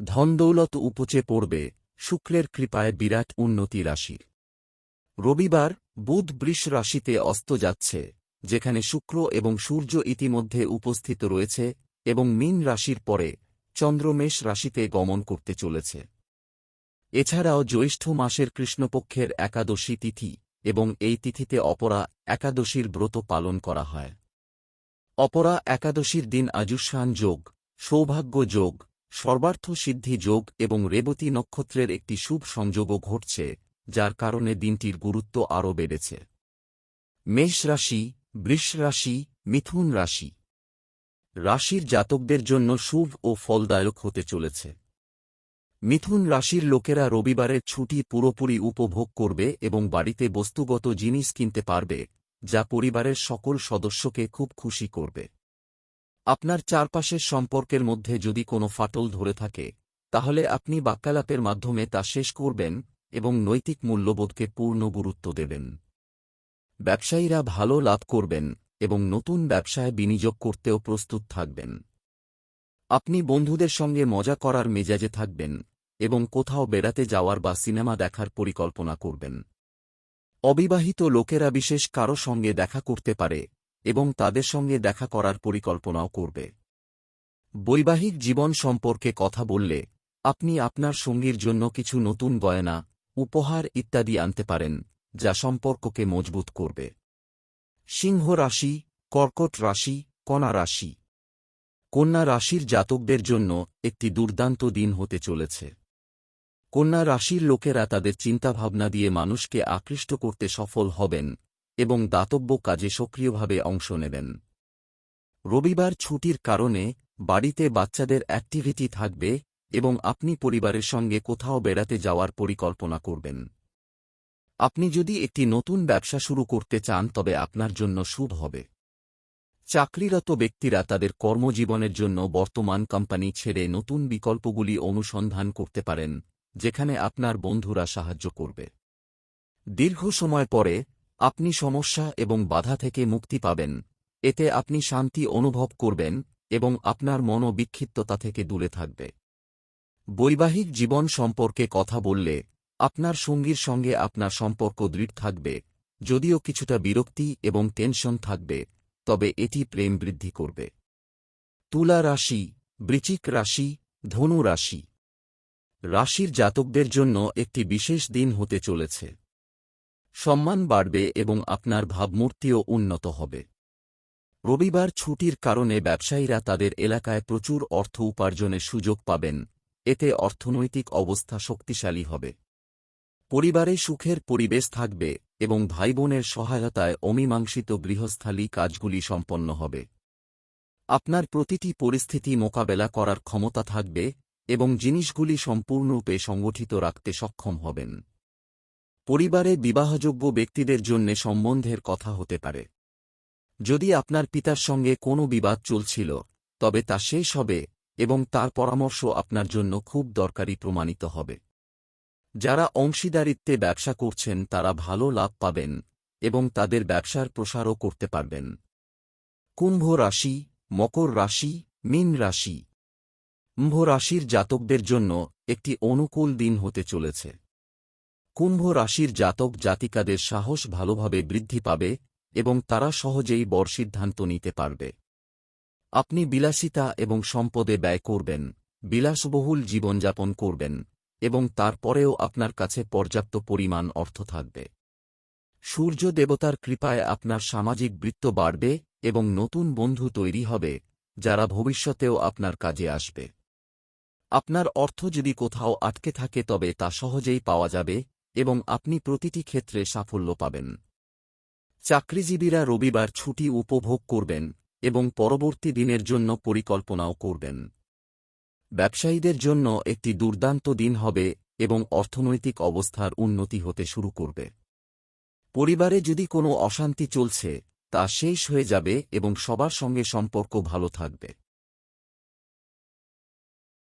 ধনদৌলত উপচে পড়বে শুক্লের কৃপায় বিরাট উন্নতি রাশির রবিবার, বুধ বৃষ রাশিতে অস্ত যাচ্ছে, যেখানে শুক্র এবং সূর্য ইতিমধ্যে উপস্থিত রয়েছে এবং মীন রাশির পরে চন্দ্রমেষ রাশিতে গমন করতে চলেছে। এছাড়াও জ্যৈষ্ঠ মাসের কৃষ্ণপক্ষের একাদশী তিথি এবং এই তিথিতে অপরা একাদশীর ব্রত পালন করা হয়। অপরা একাদশীর দিন আজুষ্যান যোগ, সৌভাগ্য যোগ সর্বার্থ সিদ্ধি যোগ এবং রেবতী নক্ষত্রের একটি শুভ সংযোগও ঘটছে, যার কারণে দিনটির গুরুত্ব আরও বেড়েছে। মেষ রাশি, বৃষ রাশি, মিথুন রাশি। রাশির জাতকদের জন্য শুভ ও ফলদায়ক হতে চলেছে। মিথুন রাশির লোকেরা রবিবারের ছুটি পুরোপুরি উপভোগ করবে এবং বাড়িতে বস্তুগত জিনিস কিনতে পারবে, যা পরিবারের সকল সদস্যকে খুব খুশি করবে। আপনার চারপাশের সম্পর্কের মধ্যে যদি কোনো ফাটল ধরে থাকে, তাহলে আপনি বাক্যালাপের মাধ্যমে তা শেষ করবেন এবং নৈতিক মূল্যবোধকে পূর্ণ গুরুত্ব দেবেন। ব্যবসায়ীরা ভালো লাভ করবেন এবং নতুন ব্যবসায় বিনিয়োগ করতেও প্রস্তুত থাকবেন। আপনি বন্ধুদের সঙ্গে মজা করার মেজাজে থাকবেন এবং কোথাও বেড়াতে যাওয়ার বা সিনেমা দেখার পরিকল্পনা করবেন। অবিবাহিত লোকেরা বিশেষ কারও সঙ্গে দেখা করতে পারে এবং তাদের সঙ্গে দেখা করার পরিকল্পনাও করবে। বৈবাহিক জীবন সম্পর্কে কথা বললে, আপনি আপনার সঙ্গীর জন্য কিছু নতুন গয়না, উপহার ইত্যাদি আনতে পারেন, যা সম্পর্ককে মজবুত করবে। সিংহ রাশি, কর্কট রাশি, কণা রাশি। কন্যা রাশির জাতকদের জন্য একটি দুর্দান্ত দিন হতে চলেছে। কন্যা রাশির লোকেরা তাদের চিন্তাভাবনা দিয়ে মানুষকে আকৃষ্ট করতে সফল হবেন এবং দাতব্য কাজে সক্রিয়ভাবে অংশ নেবেন। রবিবার ছুটির কারণে বাড়িতে বাচ্চাদের অ্যাক্টিভিটি থাকবে এবং আপনি পরিবারের সঙ্গে কোথাও বেড়াতে যাওয়ার পরিকল্পনা করবেন। আপনি যদি একটি নতুন ব্যবসা শুরু করতে চান, তবে আপনার জন্য শুভ হবে। চাকরিরত ব্যক্তিরা তাদের কর্মজীবনের জন্য বর্তমান কোম্পানি ছেড়ে নতুন বিকল্পগুলি অনুসন্ধান করতে পারেন, যেখানে আপনার বন্ধুরা সাহায্য করবে। দীর্ঘ সময় পরে আপনি সমস্যা এবং বাধা থেকে মুক্তি পাবেন। এতে আপনি শান্তি অনুভব করবেন এবং আপনার মনো বিক্ষিপ্ততা থেকে দূরে থাকবে। বৈবাহিক জীবন সম্পর্কে কথা বললে, আপনার সঙ্গীর সঙ্গে আপনার সম্পর্ক দৃঢ় থাকবে, যদিও কিছুটা বিরক্তি এবং টেনশন থাকবে, তবে এটি প্রেম বৃদ্ধি করবে। তুলা রাশি বৃচিক রাশি, ধনু রাশি। রাশির জাতকদের জন্য একটি বিশেষ দিন হতে চলেছে। সম্মান বাড়বে এবং আপনার ভাবমূর্তিও উন্নত হবে। রবিবার ছুটির কারণে ব্যবসায়ীরা তাদের এলাকায় প্রচুর অর্থ উপার্জনের সুযোগ পাবেন, এতে অর্থনৈতিক অবস্থা শক্তিশালী হবে। পরিবারে সুখের পরিবেশ থাকবে এবং ভাইবোনের সহায়তায় অমীমাংসিত গৃহস্থালী কাজগুলি সম্পন্ন হবে। আপনার প্রতিটি পরিস্থিতি মোকাবেলা করার ক্ষমতা থাকবে এবং জিনিসগুলি সম্পূর্ণরূপে সংগঠিত রাখতে সক্ষম হবেন। পরিবারে বিবাহযোগ্য ব্যক্তিদের জন্য সম্বন্ধের কথা হতে পারে। যদি আপনার পিতার সঙ্গে কোনো বিবাদ চলছিল, তবে তা শেষ হবে এবং তার পরামর্শ আপনার জন্য খুব দরকারি প্রমাণিত হবে। যারা অংশীদারিত্বে ব্যবসা করছেন, তারা ভালো লাভ পাবেন এবং তাদের ব্যবসার প্রসারও করতে পারবেন। কুম্ভ রাশি, মকর রাশি, মীন রাশি। কুম্ভ রাশির জাতকদের জন্য একটি অনুকূল দিন হতে চলেছে। কুম্ভ রাশির জাতক জাতিকাদের সাহস ভালোভাবে বৃদ্ধি পাবে এবং তারা সহজেই বড় সিদ্ধান্ত নিতে পারবে। আপনি বিলাসিতা এবং সম্পদে ব্যয় করবেন, বিলাসবহুল জীবনযাপন করবেন এবং তারপরেও আপনার কাছে পর্যাপ্ত পরিমাণ অর্থ থাকবে। সূর্য দেবতার কৃপায় আপনার সামাজিক বৃত্ত বাড়বে এবং নতুন বন্ধু তৈরি হবে, যারা ভবিষ্যতেও আপনার কাজে আসবে। আপনার অর্থ যদি কোথাও আটকে থাকে তবে তা সহজেই পাওয়া যাবে এবং আপনি প্রতিটি ক্ষেত্রে সাফল্য পাবেন। চাকরিজীবীরা রবিবার ছুটি উপভোগ করবেন এবং পরবর্তী দিনের জন্য পরিকল্পনাও করবেন। ব্যবসায়ীদের জন্য একটি দুর্দান্ত দিন হবে এবং অর্থনৈতিক অবস্থার উন্নতি হতে শুরু করবে। পরিবারে যদি কোনো অশান্তি চলছে, তা শেষ হয়ে যাবে এবং সবার সঙ্গে সম্পর্ক ভালো থাকবে।